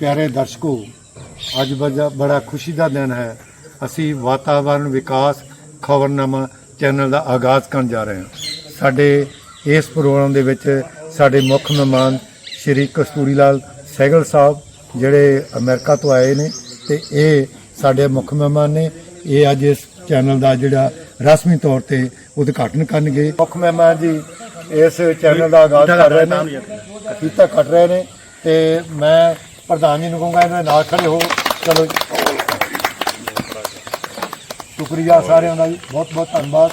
ਪਿਆਰੇ ਦਰਸ਼ਕੋ, ਅੱਜ ਬਜਾ- ਬੜਾ ਖੁਸ਼ੀ ਦਾ ਦਿਨ ਹੈ। ਅਸੀਂ ਵਾਤਾਵਰਣ ਵਿਕਾਸ ਖਬਰਨਾਮਾ ਚੈਨਲ ਦਾ ਆਗਾਜ਼ ਕਰਨ ਜਾ ਰਹੇ ਹਾਂ। ਸਾਡੇ ਇਸ ਪ੍ਰੋਗਰਾਮ ਦੇ ਵਿੱਚ ਸਾਡੇ ਮੁੱਖ ਮਹਿਮਾਨ ਸ਼੍ਰੀ ਕਸਤੂਰੀ ਲਾਲ ਸਹਿਗਲ ਸਾਹਿਬ, ਜਿਹੜੇ ਅਮਰੀਕਾ ਤੋਂ ਆਏ ਨੇ ਤੇ ਇਹ ਸਾਡੇ ਮੁੱਖ ਮਹਿਮਾਨ ਨੇ। ਇਹ ਅੱਜ ਇਸ ਚੈਨਲ ਦਾ ਜਿਹੜਾ ਰਸਮੀ ਤੌਰ ਤੇ ਉਦਘਾਟਨ ਕਰਨਗੇ। ਮੁੱਖ ਮਹਿਮਾਨ ਜੀ, ਇਸ ਚੈਨਲ ਦਾ ਆਗਾਜ਼ ਕਰ ਰਹੇ ਨੇ। ਫੀਤਾ ਕੱਟ ਰਹੇ ਨੇ ਤੇ ਮੈਂ ਪ੍ਰਧਾਨ ਜੀ ਨੂੰ ਕਹੂੰਗਾ ਇਹਨਾਂ ਦੇ ਨਾਲ ਖੜੇ ਹੋ। ਚਲੋ ਜੀ। ਸ਼ੁਕਰੀਆ ਸਾਰਿਆਂ ਦਾ ਜੀ। ਬਹੁਤ ਬਹੁਤ ਧੰਨਵਾਦ।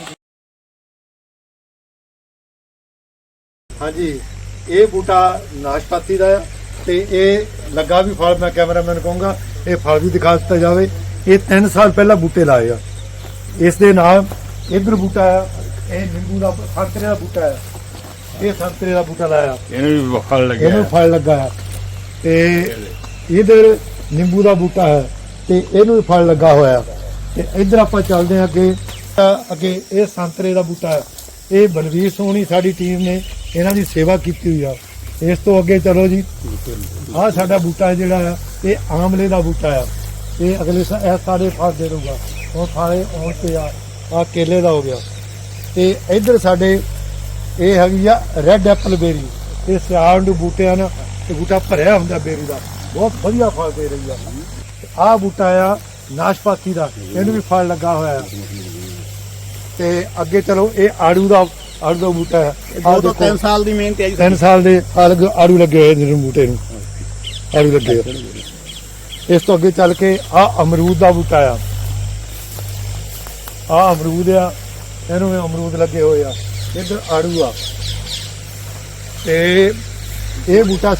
ਹਾਂਜੀ ਇਹ ਬੂਟਾ ਨਾਸ਼ਪਾਤੀ ਦਾ ਹੈ ਤੇ ਇਹ ਲੱਗਾ ਵੀ ਫਲ ਮੈਂ ਕੈਮਰਾਮੈਨ ਕਹੂੰਗਾ ਇਹ ਫਲ ਵੀ ਦਿਖਾ ਦਿੱਤਾ ਜਾਵੇ। ਇਹ 3 ਸਾਲ ਪਹਿਲਾਂ ਬੂਟੇ ਲਾਏ ਆ। ਇਸ ਦੇ ਨਾਲ ਇਧਰ ਬੂਟਾ ਆ ਇਹ ਨਿੰਬੂ ਦਾ ਸੰਤਰੇ ਦਾ ਬੂਟਾ ਹੈ ਇਹ ਸੰਤਰੇ ਦਾ ਬੂਟਾ ਲਾਇਆ। ਇਹਨੂੰ ਵੀ ਫਲ ਲੱਗਿਆ। ਇਹਨੂੰ ਫਲ ਲੱਗਾ ਹੈ ਤੇ ਇਧਰ ਨਿੰਬੂ ਦਾ ਬੂਟਾ ਹੈ ਤੇ ਇਹਨੂੰ ਵੀ ਫਲ ਲੱਗਾ ਹੋਇਆ। ਤੇ ਇਧਰ ਆਪਾਂ ਚੱਲਦੇ ਹਾਂ ਅੱਗੇ। ਤਾਂ ਅੱਗੇ ਇਹ ਸੰਤਰੇ ਦਾ ਬੂਟਾ ਹੈ। ਇਹ ਬਲਵੀਰ ਸੋਹਣੀ ਸਾਡੀ ਟੀਮ ਨੇ ਇਹਨਾਂ ਦੀ ਸੇਵਾ ਕੀਤੀ ਹੋਈ ਆ। ਇਸ ਤੋਂ ਅੱਗੇ ਚਲੋ ਜੀ। ਆਹ ਸਾਡਾ ਬੂਟਾ ਜਿਹੜਾ ਆ ਇਹ ਆਮਲੇ ਦਾ ਬੂਟਾ ਆ ਇਹ ਅਗਲੇ ਸਾ, ਇਹ ਸਾਰੇ ਫਲ ਦੇ ਦਊਗਾ। ਉਹ ਫਾਲੇ ਆਉਣ ਤੇ ਆ ਆ ਕੇਲੇ ਦਾ ਹੋ ਗਿਆ। ਤੇ ਇਧਰ ਸਾਡੇ ਇਹ ਹੈਗੀ ਆ ਰੈੱਡ ਐਪਲ ਬੇਰੀ ਇਹ ਸਿਆਲ ਨੂੰ ਬੂਟੇ ਹਨ ਤੇ ਬੂਟਾ ਭਰਿਆ ਹੁੰਦਾ ਬੇਰੀ ਦਾ। ਬਹੁਤ ਵਧੀਆ ਫਲ ਦੇ ਰਹੀ ਆ। ਆਹ ਬੂਟਾ ਆ ਨਾਸ਼ਪਾਤੀ ਦਾ ਇਹਨੂੰ ਵੀ ਫਲ ਲੱਗਾ ਹੋਇਆ ਹੈ ਤੇ ਅੱਗੇ ਚਲੋ ਇਹ ਆੜੂ ਦਾ ਆੜੂ ਦਾ ਬੂਟਾ ਹੈ ਦੋ ਤੋਂ ਦੇਖੋ, 3 ਸਾਲ ਦੀ ਮਿਹਨਤ ਹੈ ਜੀ। ਤਿੰਨ ਸਾਲ ਦੇ ਆਲਗ ਆੜੂ ਲੱਗੇ ਹੋਏ ਨੇ ਬੂਟੇ ਨੂੰ। ਆੜੂ ਲੱਗੇ ਆ। ਇਸ ਤੋਂ ਅੱਗੇ ਚੱਲ ਕੇ ਆ ਅਮਰੂਦ ਦਾ ਬੂਟਾ ਆ। ਆ ਅਮਰੂਦ ਆ। ਇਹਨੂੰ ਵੀ ਅਮਰੂਦ ਲੱਗੇ ਹੋਏ ਆ। ਇੱਧਰ ਆੜੂ ਆ। ਤੇ ਇਹ ਬੂਟਾ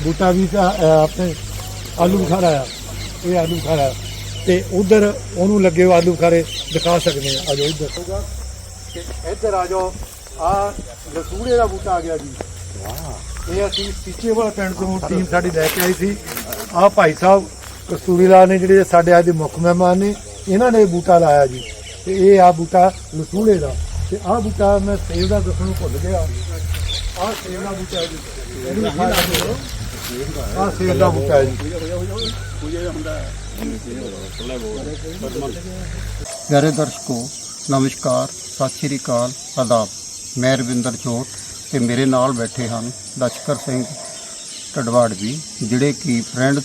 ਬੂਟਾ ਵੀ ਤਾਂ, ਆਪਣੇ ਆਲੂ ਬੁਖਾਰਾ ਆ। ਇਹ ਆਲੂ ਬੁਖਾਰਾ ਆ। ਤੇ ਉਧਰ ਉਹਨੂੰ ਲੱਗੇ ਹੋਏ ਆਲੂ ਬੁਖਾਰੇ ਦਿਖਾ ਸਕਦੇ ਆ। ਆ ਜਾਓ ਇੱਧਰ। ਤੇ ਇੱਧਰ ਆ ਜਾਓ। ਆ ਲਸੂੜੇ ਦਾ ਬੂਟਾ ਆ ਗਿਆ ਜੀ। ਇਹ ਅਸੀਂ ਸੀਚੇ ਵਾਲਾ ਪਿੰਡ ਤੋਂ ਟੀਮ ਸਾਡੀ ਲੈ ਕੇ ਆਈ ਸੀ। ਆ ਭਾਈ ਸਾਹਿਬ ਕਸਤੂਰੀ ਲਾਲ ਨੇ ਜਿਹੜੇ ਸਾਡੇ ਅੱਜ ਦੇ ਮੁੱਖ ਮਹਿਮਾਨ ਨੇ ਇਹਨਾਂ ਨੇ ਬੂਟਾ ਲਾਇਆ ਜੀ। ਤੇ ਇਹ ਆ ਬੂਟਾ ਲਸੂੜੇ ਦਾ। ਤੇ ਆਹ ਬੂਟਾ ਮੈਂ ਸੇਬ ਦਾ ਦੱਸਣ ਭੁੱਲ ਗਿਆ। ਆਹ ਸੇਬ ਦਾ ਬੂਟਾ ਜੀ। ਇਹਨੂੰ ਖਾ ਲਓ ਆਹ ਸੇਬ ਦਾ ਬੂਟਾ ਜੀ। ਪਿਆਰੇ ਦਰਸ਼ਕੋ, ਨਮਸਕਾਰ, ਸਤਿ ਸ਼੍ਰੀ ਅਕਾਲ, ਆਦਾਬ। ਮੈਂ ਰਵਿੰਦਰ ਚੋਟ ਤੇ ਮੇਰੇ ਨਾਲ ਬੈਠੇ ਹਨ ਲਸ਼ਕਰ ਸਿੰਘ ਟਡਵਾੜ ਜੀ, ਜਿਹੜੇ ਕਿ friends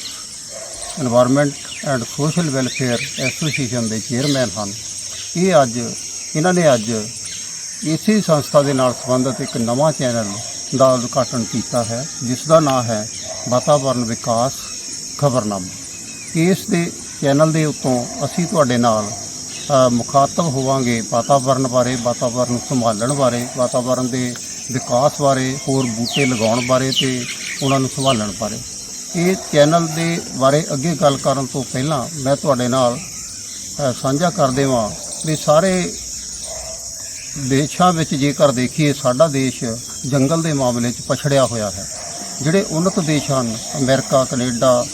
environment and social welfare association ਦੇ ਚੇਅਰਮੈਨ ਹਨ। ਇਹ ਅੱਜ, ਇਹਨਾਂ ਨੇ ਅੱਜ ਇਸੇ ਸੰਸਥਾ ਦੇ ਨਾਲ ਸੰਬੰਧਿਤ ਇੱਕ ਨਵਾਂ ਚੈਨਲ ਦਾ ਉਦਘਾਟਨ ਕੀਤਾ ਹੈ, ਜਿਸ ਦਾ ਨਾਮ ਹੈ ਵਾਤਾਵਰਣ ਵਿਕਾਸ ਖਬਰਨਾਮਾ। ਇਸ ਦੇ ਚੈਨਲ ਦੇ ਉੱਤੋਂ ਅਸੀਂ ਤੁਹਾਡੇ ਨਾਲ ਮੁਖਾਤਬ ਹੋਵਾਂਗੇ ਵਾਤਾਵਰਣ ਬਾਰੇ ਵਾਤਾਵਰਣ ਨੂੰ ਸੰਭਾਲਣ ਬਾਰੇ ਵਾਤਾਵਰਣ ਦੇ ਵਿਕਾਸ ਬਾਰੇ, ਹੋਰ ਬੂਟੇ ਲਗਾਉਣ ਬਾਰੇ ਤੇ ਉਹਨਾਂ ਨੂੰ ਸੰਭਾਲਣ ਬਾਰੇ। ਇਹ ਚੈਨਲ ਦੇ ਬਾਰੇ ਅੱਗੇ ਗੱਲ ਕਰਨ ਤੋਂ ਪਹਿਲਾਂ ਮੈਂ ਤੁਹਾਡੇ ਨਾਲ ਸਾਂਝਾ ਕਰ ਦੇਵਾਂ ਵੀ ਸਾਰੇ ਦੇਸ਼ਾਂ ਵਿੱਚ ਜੇਕਰ ਦੇਖੀਏ, ਸਾਡਾ ਦੇਸ਼ ਜੰਗਲ ਦੇ ਮਾਮਲੇ 'ਚ ਪਛੜਿਆ ਹੋਇਆ ਹੈ। ਜਿਹੜੇ ਉੱਨਤ ਦੇਸ਼ ਹਨ, ਅਮਰੀਕਾ, ਕੈਨੇਡਾ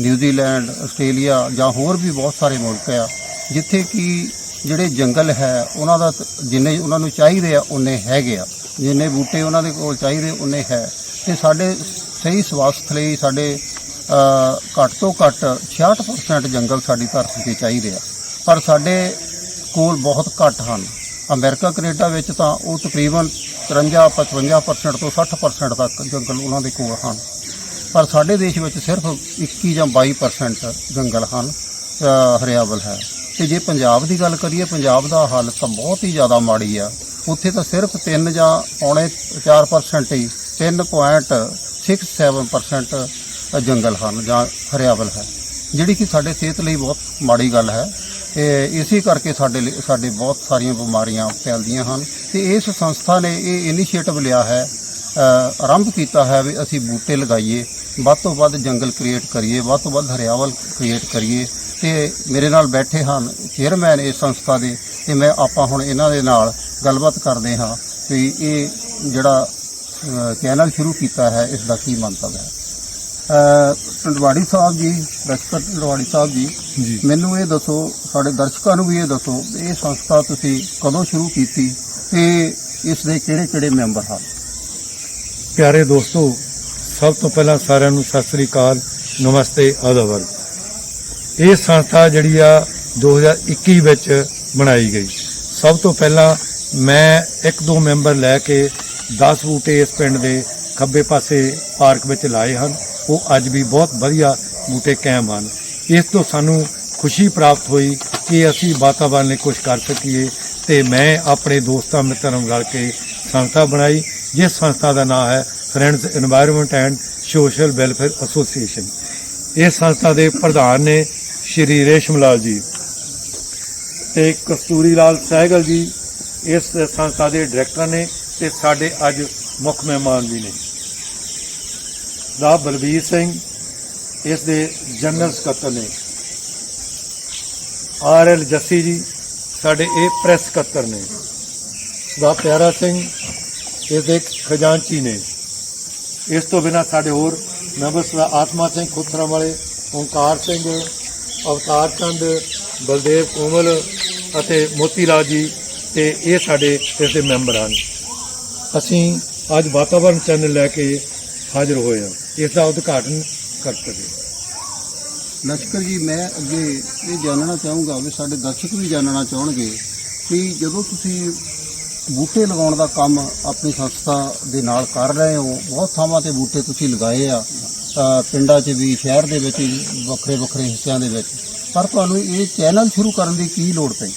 ਨਿਊਜ਼ੀਲੈਂਡ ਆਸਟ੍ਰੇਲੀਆ ਜਾਂ ਹੋਰ ਵੀ ਬਹੁਤ ਸਾਰੇ ਮੁਲਕ ਆ, ਜਿੱਥੇ ਕਿ ਜਿਹੜੇ ਜੰਗਲ ਹੈ, ਉਹਨਾਂ ਦਾ ਜਿੰਨੇ ਉਹਨਾਂ ਨੂੰ ਚਾਹੀਦੇ ਆ ਉਹਨੇ ਹੈਗੇ ਆ। ਜਿੰਨੇ ਬੂਟੇ ਉਹਨਾਂ ਦੇ ਕੋਲ ਚਾਹੀਦੇ ਉਹਨੇ ਹੈ। ਤੇ ਸਾਡੇ ਸਹੀ ਸਵਾਸਥ ਲਈ ਸਾਡੇ ਘੱਟ ਤੋਂ ਘੱਟ 66% ਜੰਗਲ ਸਾਡੀ ਧਰਤੀ ਤੇ ਚਾਹੀਦੇ ਆ। ਪਰ ਸਾਡੇ ਕੋਲ ਬਹੁਤ ਘੱਟ ਹਨ। ਅਮਰੀਕਾ, ਕੈਨੇਡਾ ਵਿੱਚ ਤਾਂ ਉਹ ਤਕਰੀਬਨ 53 55% ਤੋਂ 60% ਤੱਕ ਜੰਗਲ ਉਹਨਾਂ ਦੇ ਕੋਲ ਹਨ। ਪਰ ਸਾਡੇ ਦੇਸ਼ ਵਿੱਚ ਸਿਰਫ 21 ਜਾਂ 22% ਜੰਗਲ ਹਨ ਹਰਿਆਵਲ ਹੈ। ਤੇ ਜੇ ਪੰਜਾਬ ਦੀ ਗੱਲ ਕਰੀਏ, ਪੰਜਾਬ ਦਾ ਹਾਲਤ ਤਾਂ ਬਹੁਤ ਹੀ ਜ਼ਿਆਦਾ ਮਾੜੀ ਆ। ਉੱਥੇ ਤਾਂ ਸਿਰਫ 3 ਜਾਂ ਪੌਣੇ 4% ਹੀ 3.67% ਜੰਗਲ ਹਨ ਜਾਂ ਹਰਿਆਵਲ ਹੈ। ਜਿਹੜੀ ਕਿ ਸਾਡੇ ਸਿਹਤ ਲਈ ਬਹੁਤ ਮਾੜੀ ਗੱਲ ਹੈ। ਤੇ ਇਸੇ ਕਰਕੇ ਸਾਡੇ ਲਈ- ਸਾਡੇ ਬਹੁਤ ਸਾਰੀਆਂ ਬਿਮਾਰੀਆਂ ਫੈਲਦੀਆਂ ਹਨ। ਤੇ ਇਸ ਸੰਸਥਾ ਨੇ ਇਹ ਇਨੀਸ਼ੀਏਟਿਵ ਲਿਆ ਹੈ ਅ, ਆਰੰਭ ਕੀਤਾ ਹੈ ਵੀ ਅਸੀਂ ਬੂਟੇ ਲਗਾਈਏ ਵੱਧ ਤੋਂ ਵੱਧ ਜੰਗਲ ਕ੍ਰੀਏਟ ਕਰੀਏ ਵੱਧ ਤੋਂ ਵੱਧ ਹਰਿਆਵਲ ਕ੍ਰੀਏਟ ਕਰੀਏ। ਤੇ ਮੇਰੇ ਨਾਲ ਬੈਠੇ ਹਨ ਚੇਅਰਮੈਨ ਇਸ ਸੰਸਥਾ ਦੇ ਤੇ ਮੈਂ ਆਪਾਂ ਹੁਣ ਇਹਨਾਂ ਦੇ ਨਾਲ ਗੱਲਬਾਤ ਕਰਦੇ ਹਾਂ ਵੀ ਇਹ ਜਿਹੜਾ ਅ, ਚੈਨਲ ਸ਼ੁਰੂ ਕੀਤਾ ਹੈ ਇਸ ਦਾ ਕੀ ਮੰਤਵ ਹੈ। ਟੰਡਵਾੜੀ ਸਾਹਿਬ ਜੀ ਡਾਕਟਰ ਟੰਡਵਾੜੀ ਸਾਹਿਬ ਜੀ ਮੈਨੂੰ ਇਹ ਦੱਸੋ ਸਾਡੇ ਦਰਸ਼ਕਾਂ ਨੂੰ ਵੀ ਇਹ ਦੱਸੋ ਇਹ ਸੰਸਥਾ ਤੁਸੀਂ ਕਦੋਂ ਸ਼ੁਰੂ ਕੀਤੀ ਤੇ ਇਸ ਦੇ ਕਿਹੜੇ ਕਿਹੜੇ ਮੈਂਬਰ ਹਨ? ਪਿਆਰੇ ਦੋਸਤੋ ਸਭ ਤੋਂ ਪਹਿਲਾਂ ਸਾਰਿਆਂ ਨੂੰ ਸਤਿ ਸ੍ਰੀ ਅਕਾਲ ਨਮਸਤੇ ਆਦਾਵਰ ਇਹ ਸੰਸਥਾ ਜਿਹੜੀ ਆ 2021 ਵਿੱਚ ਬਣਾਈ ਗਈ। ਸਭ ਤੋਂ ਪਹਿਲਾਂ ਮੈਂ ਇੱਕ ਦੋ ਮੈਂਬਰ ਲੈ ਕੇ 10 ਬੂਟੇ ਇਸ ਪਿੰਡ ਦੇ ਖੱਬੇ ਪਾਸੇ ਪਾਰਕ ਵਿੱਚ ਲਾਏ ਹਨ। ਉਹ ਅੱਜ ਵੀ ਬਹੁਤ ਵਧੀਆ ਬੂਟੇ ਕਾਇਮ ਹਨ। ਇਸ ਤੋਂ ਸਾਨੂੰ ਖੁਸ਼ੀ ਪ੍ਰਾਪਤ ਹੋਈ ਕਿ ਅਸੀਂ ਵਾਤਾਵਰਨ ਲਈ ਕੁਝ ਕਰ ਸਕੀਏ ਤੇ ਮੈਂ ਆਪਣੇ ਦੋਸਤਾਂ ਮਿੱਤਰਾਂ ਨਾਲ ਕੇ ਸੰਸਥਾ ਬਣਾਈ, ਜਿਸ ਸੰਸਥਾ ਦਾ ਨਾਮ ਹੈ friends environment and social welfare association ਇਸ ਸੰਸਥਾ ਦੇ ਪ੍ਰਧਾਨ ਨੇ ਸ਼੍ਰੀ ਰੇਸ਼ਮ ਲਾਲ ਜੀ ਤੇ ਕਸਤੂਰੀ ਲਾਲ ਸਹਿਗਲ ਜੀ, ਇਸ ਸੰਸਥਾ ਦੇ ਡਾਇਰੈਕਟਰ ਨੇ ਤੇ ਸਾਡੇ ਅੱਜ ਮੁੱਖ ਮਹਿਮਾਨ ਵੀ ਨੇ। ਦਾ ਬਲਬੀਰ ਸਿੰਘ, ਇਸ ਦੇ ਜਨਰਲ ਸਕੱਤਰ ਨੇ। ਆਰ ਐਲ ਜੱਸੀ ਜੀ, ਸਾਡੇ ਇਹ ਪ੍ਰੈਸ ਸਕੱਤਰ ਨੇ। ਦਾ ਪਿਆਰਾ ਸਿੰਘ, ਇਸ ਦੇ ਖਜ਼ਾਨਚੀ ਨੇ। ਇਸ ਤੋਂ ਬਿਨਾ ਸਾਡੇ ਹੋਰ ਮੈਂਬਰ ਸਦਾ ਆਤਮਾ ਸਿੰਘ ਖੁੱਤਰਾ ਵਾਲੇ ਓਂਕਾਰ ਸਿੰਘ, ਅਵਤਾਰ ਚੰਦ, ਬਲਦੇਵ ਕੋਮਲ ਅਤੇ ਮੋਤੀ ਲਾਲ ਜੀ ਤੇ ਇਹ ਸਾਡੇ ਇਸ ਦੇ ਮੈਂਬਰ ਹਨ। ਅਸੀਂ ਅੱਜ ਵਾਤਾਵਰਣ ਚੈਨਲ ਲੈ ਕੇ ਹਾਜ਼ਰ ਹੋਏ ਹਾਂ। ਇਸ ਦਾ ਉਦਘਾਟਨ ਕਰ ਸਕੇ। ਲਸ਼ਕਰ ਜੀ ਮੈਂ ਅੱਗੇ ਇਹ ਜਾਣਨਾ ਚਾਹੂੰਗਾ ਵੀ ਸਾਡੇ ਦਰਸ਼ਕ ਵੀ ਜਾਣਨਾ ਚਾਹਣਗੇ ਕਿ ਜਦੋਂ ਤੁਸੀਂ ਬੂਟੇ ਲਗਾਉਣ ਦਾ ਕੰਮ ਆਪਣੀ ਸੰਸਥਾ ਦੇ ਨਾਲ ਕਰ ਰਹੇ ਹੋ ਬਹੁਤ ਥਾਵਾਂ ਤੇ ਬੂਟੇ ਤੁਸੀਂ ਲਗਾਏ ਆ ਪਿੰਡਾਂ 'ਚ ਵੀ ਸ਼ਹਿਰ ਦੇ ਵਿੱਚ ਵੀ ਵੱਖਰੇ ਵੱਖਰੇ ਹਿੱਸਿਆਂ ਦੇ ਵਿੱਚ। ਪਰ ਤੁਹਾਨੂੰ ਇਹ ਚੈਨਲ ਸ਼ੁਰੂ ਕਰਨ ਦੀ ਕੀ ਲੋੜ ਪਈ?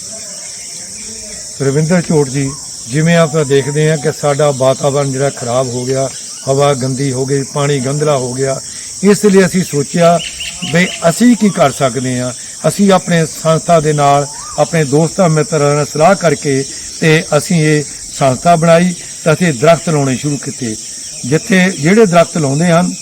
ਰਵਿੰਦਰ ਚੋਟ ਜੀ ਜਿਵੇਂ ਆਪਾਂ ਦੇਖਦੇ ਹਾਂ ਕਿ ਸਾਡਾ ਵਾਤਾਵਰਣ ਜਿਹੜਾ ਖਰਾਬ ਹੋ ਗਿਆ ਹਵਾ ਗੰਦੀ ਹੋ ਗਈ, ਪਾਣੀ ਗੰਦਲਾ ਹੋ ਗਿਆ। ਇਸ ਲਈ ਅਸੀਂ ਸੋਚਿਆ ਵੀ ਅਸੀਂ ਕੀ ਕਰ ਸਕਦੇ ਹਾਂ? ਅਸੀਂ ਆਪਣੇ ਸੰਸਥਾ ਦੇ ਨਾਲ, ਆਪਣੇ ਦੋਸਤਾਂ, ਮਿੱਤਰਾਂ ਨਾਲ ਸਲਾਹ ਕਰਕੇ ਤੇ ਅਸੀਂ ਇਹ ਸੰਸਥਾ ਬਣਾਈ ਤੇ ਅਸੀਂ ਦਰਖਤ ਲਾਉਣੇ ਸ਼ੁਰੂ ਕੀਤੇ। ਜਿੱਥੇ ਜਿਹੜੇ ਦਰਖਤ ਲਾਉਂਦੇ ਹਨ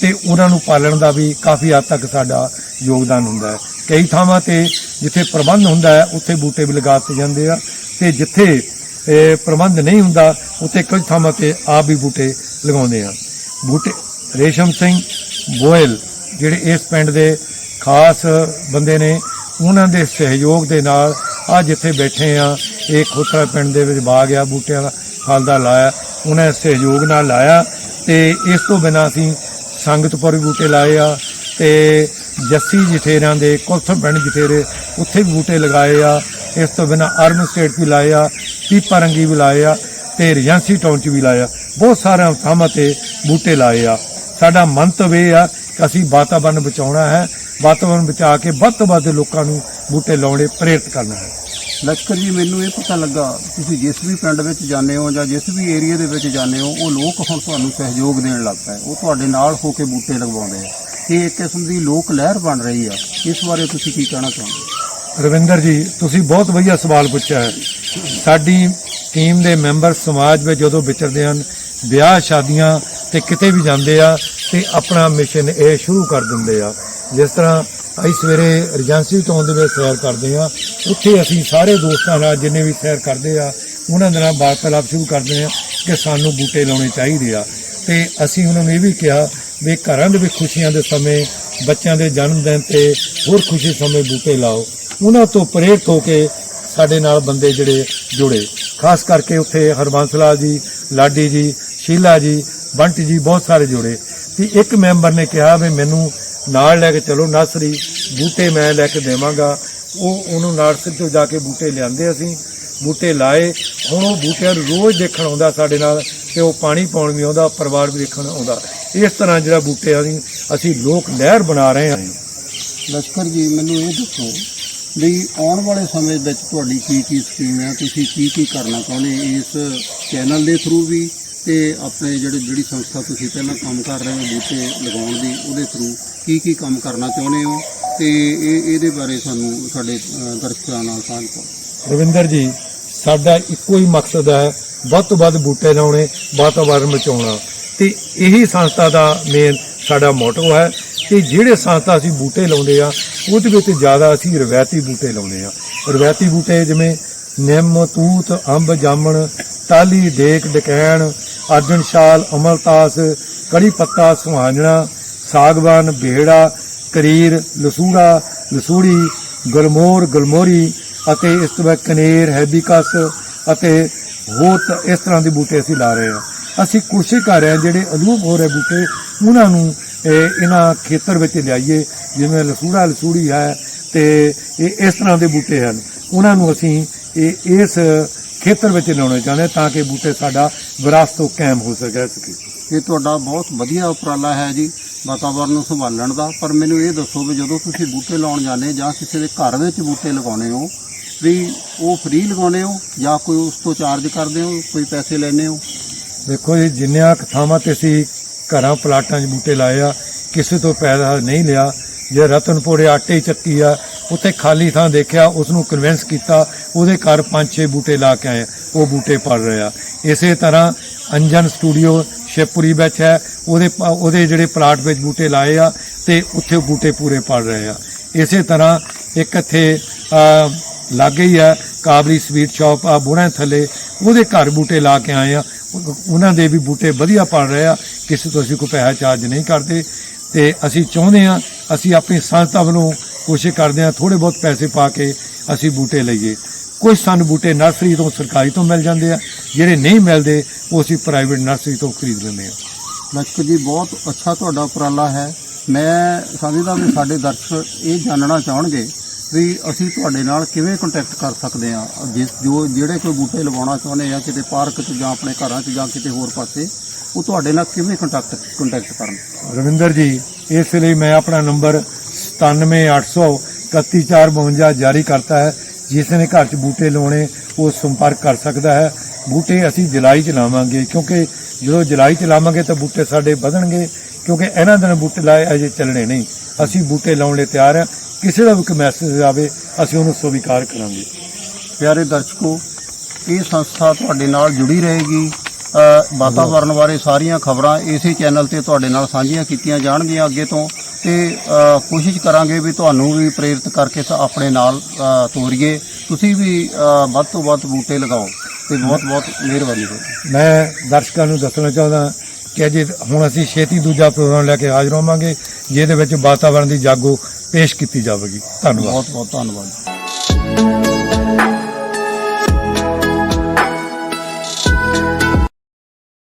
ਤੇ ਉਹਨਾਂ ਨੂੰ ਪਾਲਣ ਦਾ ਵੀ ਕਾਫੀ ਹੱਦ ਤੱਕ ਸਾਡਾ ਯੋਗਦਾਨ ਹੁੰਦਾ ਹੈ। ਕਈ ਥਾਵਾਂ ਤੇ ਜਿੱਥੇ ਪ੍ਰਬੰਧ ਹੁੰਦਾ ਹੈ, ਉੱਥੇ ਬੂਟੇ ਵੀ ਲਗਾਤੇ ਜਾਂਦੇ ਆ ਤੇ ਜਿੱਥੇ ਪ੍ਰਬੰਧ ਨਹੀਂ ਹੁੰਦਾ, ਉੱਥੇ ਕੁਝ ਥਾਵਾਂ ਤੇ ਆਪ ਵੀ ਬੂਟੇ ਲਗਾਉਂਦੇ ਆ। ਬੂਟੇ, ਰੇਸ਼ਮ ਸਿੰਘ ਬੋਇਲ, ਜਿਹੜੇ ਇਸ ਪਿੰਡ ਦੇ ਖਾਸ ਬੰਦੇ ਨੇ, ਉਹਨਾਂ ਦੇ ਸਹਿਯੋਗ ਦੇ ਨਾਲ ਆ ਜਿੱਥੇ ਬੈਠੇ ਆ। ਇਹ ਖੋਤਰਾ ਪਿੰਡ ਦੇ ਵਿੱਚ ਬਾਗ ਆ, ਬੂਟਿਆਂ ਦਾ ਫਲ ਦਾ ਲਾਇਆ, ਉਹਨਾਂ ਸਹਿਯੋਗ ਨਾਲ ਲਾਇਆ ਤੇ ਇਸ ਤੋਂ ਬਿਨਾਂ ਅਸੀਂ ਸੰਗਤਪੁਰ ਵੀ ਬੂਟੇ ਲਾਏ ਆ ਤੇ ਜੱਸੀ ਜਠੇਰਿਆਂ ਦੇ ਕੁਲਥਮ ਪਿੰਡ ਜਠੇਰੇ ਉੱਥੇ ਵੀ ਬੂਟੇ ਲਗਾਏ ਆ। ਇਸ ਤੋਂ ਬਿਨਾਂ ਅਰਬਨ ਸਟੇਟ ਵੀ ਲਾਏ ਆ। ਪੀਪਾ ਰੰਗੀ ਵੀ ਲਾਏ ਆ ਤੇ ਰਿਜੈਂਸੀ ਟਾਊਨ ਚ ਵੀ ਲਾਏ ਆ। ਬਹੁਤ ਸਾਰਿਆਂ ਥਾਵਾਂ ਤੇ ਬੂਟੇ ਲਾਏ ਆ। ਸਾਡਾ ਮੰਤਵ ਇਹ ਆ ਕਿ ਅਸੀਂ ਵਾਤਾਵਰਨ ਬਚਾਉਣਾ ਹੈ। ਵਾਤਾਵਰਨ ਬਚਾ ਕੇ ਵੱਧ ਤੋਂ ਵੱਧ ਲੋਕਾਂ ਨੂੰ ਬੂਟੇ ਲਾਉਣੇ ਪ੍ਰੇਰਿਤ ਕਰਨਾ ਹੈ। ਲਸ਼ਕਰ ਜੀ, ਮੈਨੂੰ ਇਹ ਪਤਾ ਲੱਗਾ, ਤੁਸੀਂ ਜਿਸ ਵੀ ਪਿੰਡ ਵਿੱਚ ਜਾਂਦੇ ਹੋ ਜਾਂ ਜਿਸ ਵੀ ਏਰੀਆ ਦੇ ਵਿੱਚ ਜਾਂਦੇ ਹੋ, ਉਹ ਲੋਕ ਹੁਣ ਤੁਹਾਨੂੰ ਸਹਿਯੋਗ ਦੇਣ ਲੱਗ ਪਏ। ਉਹ ਤੁਹਾਡੇ ਨਾਲ ਹੋ ਕੇ ਬੂਟੇ ਲਗਵਾਉਂਦੇ ਆ। ਇਹ ਇੱਕ ਕਿਸਮ ਦੀ ਲੋਕ ਲਹਿਰ ਬਣ ਰਹੀ ਆ। ਇਸ ਬਾਰੇ ਤੁਸੀਂ ਕੀ ਕਹਿਣਾ ਚਾਹੁੰਦੇ ਰਵਿੰਦਰ ਜੀ, ਤੁਸੀਂ ਬਹੁਤ ਵਧੀਆ ਸਵਾਲ ਪੁੱਛਿਆ ਹੈ। ਸਾਡੀ ਟੀਮ ਦੇ ਮੈਂਬਰ ਸਮਾਜ ਵਿੱਚ ਜਦੋਂ ਵਿਚਰਦੇ ਹਨ, ਵਿਆਹ ਸ਼ਾਦੀਆਂ ਤੇ ਕਿਤੇ ਵੀ ਜਾਂਦੇ ਆ ਤੇ ਆਪਣਾ ਮਿਸ਼ਨ ਇਹ ਸ਼ੁਰੂ ਕਰ ਦਿੰਦੇ ਆ। ਜਿਸ ਤਰ੍ਹਾਂ ਅਸੀਂ ਸਵੇਰੇ ਰਜੈਂਸੀ ਟਾਊਨ ਦੇ ਵਿੱਚ ਸੈਰ ਕਰਦੇ ਆ ਉੱਥੇ ਅਸੀਂ ਸਾਰੇ ਦੋਸਤਾਂ ਨਾਲ ਜਿੰਨੇ ਵੀ ਸੈਰ ਕਰਦੇ ਆ, ਉਹਨਾਂ ਦੇ ਨਾਲ ਵਾਰਤਾਲਾਪ ਸ਼ੁਰੂ ਕਰਦੇ ਆ ਕਿ ਸਾਨੂੰ ਬੂਟੇ ਲਾਉਣੇ ਚਾਹੀਦੇ ਆ। ਤੇ ਅਸੀਂ ਉਹਨਾਂ ਨੂੰ ਇਹ ਵੀ ਕਿਹਾ ਵੀ ਘਰਾਂ ਦੇ ਵਿੱਚ ਖੁਸ਼ੀਆਂ ਦੇ ਸਮੇਂ, ਬੱਚਿਆਂ ਦੇ ਜਨਮ ਦਿਨ ਤੇ ਹੋਰ ਖੁਸ਼ੀ ਸਮੇਂ ਬੂਟੇ ਲਾਓ। ਉਹਨਾਂ ਤੋਂ ਪ੍ਰੇਰਿਤ ਹੋ ਕੇ ਸਾਡੇ ਨਾਲ ਬੰਦੇ ਜਿਹੜੇ ਜੁੜੇ। ਖਾਸ ਕਰਕੇ ਉੱਥੇ ਹਰਬੰਸ ਲਾਲ ਜੀ, ਲਾਡੀ ਜੀ, ਸ਼ੀਲਾ ਜੀ, ਬੰਟੀ ਜੀ ਬਹੁਤ ਸਾਰੇ ਜੁੜੇ। ਤੇ ਇੱਕ ਮੈਂਬਰ ਨੇ ਕਿਹਾ ਵੀ ਮੈਨੂੰ ਨਾਲ ਲੈ ਕੇ ਚਲੋ ਨਰਸਰੀ, ਬੂਟੇ ਮੈਂ ਲੈ ਕੇ ਦੇਵਾਂਗਾ। ਉਹ ਉਹਨੂੰ ਨਰਸਰੀ ਤੋਂ ਜਾ ਕੇ ਬੂਟੇ ਲਿਆਂਦੇ ਅਸੀਂ, ਬੂਟੇ ਲਾਏ। ਹੁਣ ਉਹ ਬੂਟਿਆਂ ਨੂੰ ਰੋਜ਼ ਦੇਖਣ ਆਉਂਦਾ ਸਾਡੇ ਨਾਲ ਤੇ ਉਹ ਪਾਣੀ ਪਾਉਣ ਵੀ ਆਉਂਦਾ, ਪਰਿਵਾਰ ਵੀ ਦੇਖਣ ਆਉਂਦਾ। ਇਸ ਤਰ੍ਹਾਂ ਜਿਹੜਾ ਬੂਟੇ ਅਸੀਂ ਅਸੀਂ ਲੋਕ ਲਹਿਰ ਬਣਾ ਰਹੇ ਹਾਂ। ਲਸ਼ਕਰ ਜੀ, ਮੈਨੂੰ ਇਹ ਦੱਸੋ ਵੀ ਆਉਣ ਵਾਲੇ ਸਮੇਂ ਵਿੱਚ ਤੁਹਾਡੀ ਕੀ ਕੀ ਸਕੀਮ ਹੈ? ਤੁਸੀਂ ਕੀ ਕੀ ਕਰਨਾ ਚਾਹੁੰਦੇ ਇਸ ਚੈਨਲ ਦੇ ਥਰੂ ਵੀ ਤੇ ਆਪਣੇ ਜਿਹੜੇ ਜਿਹੜੀ ਸੰਸਥਾ ਤੁਸੀਂ ਪਹਿਲਾਂ ਕੰਮ ਕਰ ਰਹੇ ਹੋ ਬੂਟੇ ਲਗਾਉਣ ਦੀ, ਉਹਦੇ ਥਰੂ ਕੀ ਕੀ ਕੰਮ ਕਰਨਾ ਚਾਹੁੰਦੇ ਹੋ? ਤੇ ਇਹ ਇਹਦੇ ਬਾਰੇ ਸਾਨੂੰ ਸਾਡੇ ਦਰਸ਼ਕਾਂ ਨਾਲ ਸਾਂਝ ਪਾਓ ਰਵਿੰਦਰ ਜੀ, ਸਾਡਾ ਇੱਕੋ ਹੀ ਮਕਸਦ ਹੈ ਵੱਧ ਤੋਂ ਵੱਧ ਬੂਟੇ ਲਾਉਣੇ, ਵਾਤਾਵਰਨ ਬਚਾਉਣਾ। ਤੇ ਇਹੀ ਸੰਸਥਾ ਦਾ ਮੇਨ ਸਾਡਾ ਮੋਟੋ ਹੈ। ਕਿ ਜਿਹੜੇ ਸੰਸਥਾ ਅਸੀਂ ਬੂਟੇ ਲਾਉਂਦੇ ਆ, ਉਹਦੇ ਵਿੱਚ ਜ਼ਿਆਦਾ ਅਸੀਂ ਰਵਾਇਤੀ ਬੂਟੇ ਲਾਉਂਦੇ ਆ। ਰਵਾਇਤੀ ਬੂਟੇ ਜਿਵੇਂ ਨਿੰਮ, ਤੂਤ, ਅੰਬ, ਜਾਮਣ ਟਾਲੀ ਡੇਕ, ਡਕੈਣ, ਅਰਜਨ ਸ਼ਾਲ ਅਮਲਤਾਸ, ਕੜੀ ਪੱਤਾ, ਸੁਹਾਜਣਾ, ਸਾਗਵਾਨ, ਬੇੜਾ, ਕਰੀਰ, ਲਸੂੜਾ, ਲਸੂੜੀ, ਗਲਮੋਰ, ਗਲਮੋਰੀ ਅਤੇ ਇਸ ਤੋਂ ਬਾਅਦ ਕਨੇਰ, ਹੈਬੀਕਸ ਅਤੇ ਹੋਰ ਤ- ਇਸ ਤਰ੍ਹਾਂ ਦੇ ਬੂਟੇ ਅਸੀਂ ਲਾ ਰਹੇ ਹਾਂ ਅਸੀਂ ਕੋਸ਼ਿਸ਼ ਕਰ ਰਹੇ ਹਾਂ ਜਿਹੜੇ ਅਲੂਪ ਹੋ ਰਹੇ ਬੂਟੇ, ਉਹਨਾਂ ਨੂੰ ਇਹ ਇਹਨਾਂ ਖੇਤਰ ਵਿੱਚ ਲਿਆਈਏ ਜਿਵੇਂ ਲਸੂੜਾ ਲਸੂੜੀ ਹੈ ਤੇ ਇਹ ਇਸ ਤਰ੍ਹਾਂ ਦੇ ਬੂਟੇ ਹਨ। ਉਹਨਾਂ ਨੂੰ ਅਸੀਂ ਇਹ ਇਸ ਖੇਤਰ ਵਿੱਚ ਲਿਆਉਣੇ ਚਾਹੁੰਦੇ ਹਾਂ ਤਾਂ ਕਿ ਬੂਟੇ ਸਾਡਾ ਵਿਰਾਸਤ ਕਾਇਮ ਹੋ ਸਕੇ ਸਕੇ। ਇਹ ਤੁਹਾਡਾ ਬਹੁਤ ਵਧੀਆ ਉਪਰਾਲਾ ਹੈ ਜੀ ਵਾਤਾਵਰਨ ਨੂੰ ਸੰਭਾਲਣ ਦਾ। ਪਰ ਮੈਨੂੰ ਇਹ ਦੱਸੋ ਵੀ ਜਦੋਂ ਤੁਸੀਂ ਬੂਟੇ ਲਾਉਣ ਜਾਂਦੇ ਜਾਂ ਕਿਸੇ ਦੇ ਘਰ ਵਿੱਚ ਬੂਟੇ ਲਗਾਉਣੇ ਹੋ ਵੀ ਉਹ ਫ੍ਰੀ ਲਗਾਉਣੇ ਹੋ ਜਾਂ ਕੋਈ ਉਸ ਤੋਂ ਚਾਰਜ ਕਰਦੇ ਹੋ ਕੋਈ ਪੈਸੇ ਲੈਂਦੇ ਹੋ? ਦੇਖੋ ਜੀ ਜਿੰਨਿਆਂ ਥਾਵਾਂ ਤੇ ਅਸੀਂ ਘਰਾਂ ਪਲਾਟਾਂ 'ਚ ਬੂਟੇ ਲਾਏ ਆ, ਕਿਸੇ ਤੋਂ ਪੈਸਾ ਨਹੀਂ ਲਿਆ। ਜੇ ਰਤਨਪੁਰੇ ਆਟੇ ਚੱਕੀ ਆ, ਉੱਥੇ ਖਾਲੀ ਥਾਂ ਦੇਖਿਆ ਉਸ ਨੂੰ ਕਨਵਿੰਸ ਕੀਤਾ, ਉਹਦੇ ਘਰ ਪੰਜ ਛੇ ਬੂਟੇ ਲਾ ਕੇ ਆਏ ਉਹ ਬੂਟੇ ਪੜ ਰਹੇ ਆ। ਇਸੇ ਤਰ੍ਹਾਂ ਅੰਜਨ ਸਟੂਡੀਓ ਸ਼ੇਪੁਰੀ ਵਿੱਚ ਹੈ, ਉਹਦੇ ਪ- ਉਹਦੇ ਜਿਹੜੇ ਪਲਾਟ ਵਿੱਚ ਬੂਟੇ ਲਾਏ ਆ, ਤੇ ਉੱਥੇ ਬੂਟੇ ਪੂਰੇ ਪੜ ਰਹੇ ਆ। ਇਸੇ ਤਰ੍ਹਾਂ ਇੱਕ ਇੱਥੇ ਲਾਗੇ ਹੀ ਆ ਕਾਬਰੀ ਸਵੀਟ ਸ਼ਾਪ ਆ ਬੁਣਾ ਥੱਲੇ, ਉਹਦੇ ਘਰ ਬੂਟੇ ਲਾ ਕੇ ਆਏ ਆ। ਉਹਨਾਂ ਦੇ ਵੀ ਬੂਟੇ ਵਧੀਆ ਪੜ ਰਹੇ ਆ, ਕਿਸੇ ਤੋਂ ਅਸੀਂ ਕੋਈ ਪੈਸਾ ਚਾਰਜ ਨਹੀਂ ਕਰਦੇ। ਤੇ ਅਸੀਂ ਚਾਹੁੰਦੇ ਆ, ਅਸੀਂ ਆਪਣੀ ਸੰਸਥਾ ਵੱਲੋਂ ਕੋਸ਼ਿਸ਼ ਕਰਦੇ ਆ ਥੋੜੇ ਬਹੁਤ ਪੈਸੇ ਪਾ ਕੇ ਅਸੀਂ ਬੂਟੇ ਲਈਏ। ਕੁਝ ਸਾਨੂੰ ਬੂਟੇ ਨਰਸਰੀ ਤੋਂ ਸਰਕਾਰੀ ਤੋਂ ਮਿਲ ਜਾਂਦੇ ਆ, ਜਿਹੜੇ ਨਹੀਂ ਮਿਲਦੇ, ਉਹ ਅਸੀਂ ਪ੍ਰਾਈਵੇਟ ਨਰਸਰੀ ਤੋਂ ਖਰੀਦ ਲੈਂਦੇ ਆ। ਲਸ਼ਕਰ ਜੀ, ਬਹੁਤ ਅੱਛਾ ਤੁਹਾਡਾ ਉਪਰਾਲਾ ਹੈ। ਮੈਂ ਸਮਝਦਾ ਵੀ ਸਾਡੇ ਦਰਸ਼ਕ ਇਹ ਜਾਣਨਾ ਚਾਹਣਗੇ ਵੀ ਅਸੀਂ ਤੁਹਾਡੇ ਨਾਲ ਕਿਵੇਂ ਕੰਟੈਕਟ ਕਰ ਸਕਦੇ ਆ ਜਿਸ ਜੋ ਜਿਹੜੇ ਕੋਈ ਬੂਟੇ ਲਵਾਉਣਾ ਚਾਹੁੰਦੇ ਆ, ਕਿਤੇ ਪਾਰਕ 'ਚ ਜਾਂ ਆਪਣੇ ਘਰਾਂ 'ਚ ਜਾਂ ਕਿਤੇ ਹੋਰ ਪਾਸੇ, ਉਹ ਤੁਹਾਡੇ ਨਾਲ ਕਿਵੇਂ ਕੰਟੈਕਟ ਕੰਟੈਕਟ ਕਰਨ? ਰਵਿੰਦਰ ਜੀ, ਇਸ ਲਈ ਮੈਂ ਆਪਣਾ ਨੰਬਰ 9780314452 ਜਾਰੀ ਕਰਤਾ ਹੈ। ਜਿਸ ਨੇ ਘਰ 'ਚ ਬੂਟੇ ਲਾਉਣੇ ਉਹ ਸੰਪਰਕ ਕਰ ਸਕਦਾ ਹੈ। ਬੂਟੇ ਅਸੀਂ ਜੁਲਾਈ 'ਚ ਲਾਵਾਂਗੇ, ਕਿਉਂਕਿ ਜਦੋਂ ਜੁਲਾਈ 'ਚ ਲਾਵਾਂਗੇ ਤਾਂ ਬੂਟੇ ਸਾਡੇ ਵਧਣਗੇ, ਕਿਉਂਕਿ ਇਹਨਾਂ ਦਿਨ ਬੂਟੇ ਲਾਏ ਅਜੇ ਚੱਲਣੇ ਨਹੀਂ। ਅਸੀਂ ਬੂਟੇ ਲਾਉਣ ਲਈ ਤਿਆਰ ਹਾਂ। ਕਿਸੇ ਦਾ ਵੀ ਕੋਈ ਮੈਸੇਜ ਆਵੇ ਅਸੀਂ ਉਹਨੂੰ ਸਵੀਕਾਰ ਕਰਾਂਗੇ। ਪਿਆਰੇ ਦਰਸ਼ਕੋ ਇਹ ਸੰਸਥਾ ਤੁਹਾਡੇ ਨਾਲ ਜੁੜੀ ਰਹੇਗੀ। ਅ, ਵਾਤਾਵਰਣ ਬਾਰੇ ਸਾਰੀਆਂ ਖਬਰਾਂ ਇਸੇ ਚੈਨਲ ਤੇ ਤੁਹਾਡੇ ਨਾਲ ਸਾਂਝੀਆਂ ਕੀਤੀਆਂ ਜਾਣਗੀਆਂ ਅੱਗੇ ਤੋਂ। ਤੇ ਕੋਸ਼ਿਸ਼ ਕਰਾਂਗੇ ਵੀ ਤੁਹਾਨੂੰ ਵੀ ਪ੍ਰੇਰਿਤ ਕਰਕੇ ਆਪਣੇ ਨਾਲ ਤੋਰੀਏ। ਤੁਸੀਂ ਵੀ ਵੱਧ ਤੋਂ ਵੱਧ ਬੂਟੇ ਲਗਾਓ ਤੇ ਬਹੁਤ ਬਹੁਤ ਮਿਹਰਬਾਨੀ ਹੋਵੇਗੀ ਮੈਂ ਦਰਸ਼ਕਾਂ ਨੂੰ ਦੱਸਣਾ ਚਾਹੁੰਦਾ ਕਿ ਅਜੇ ਹੁਣ ਅਸੀਂ ਛੇਤੀ ਦੂਜਾ ਪ੍ਰੋਗਰਾਮ ਲੈ ਕੇ ਹਾਜ਼ਰ ਹੋਵਾਂਗੇ ਜਿਹਦੇ ਵਿੱਚ ਵਾਤਾਵਰਣ ਦੀ ਜਾਗੋ ਪੇਸ਼ ਕੀਤੀ ਜਾਵੇਗੀ। ਧੰਨਵਾਦ। ਬਹੁਤ ਬਹੁਤ ਧੰਨਵਾਦ।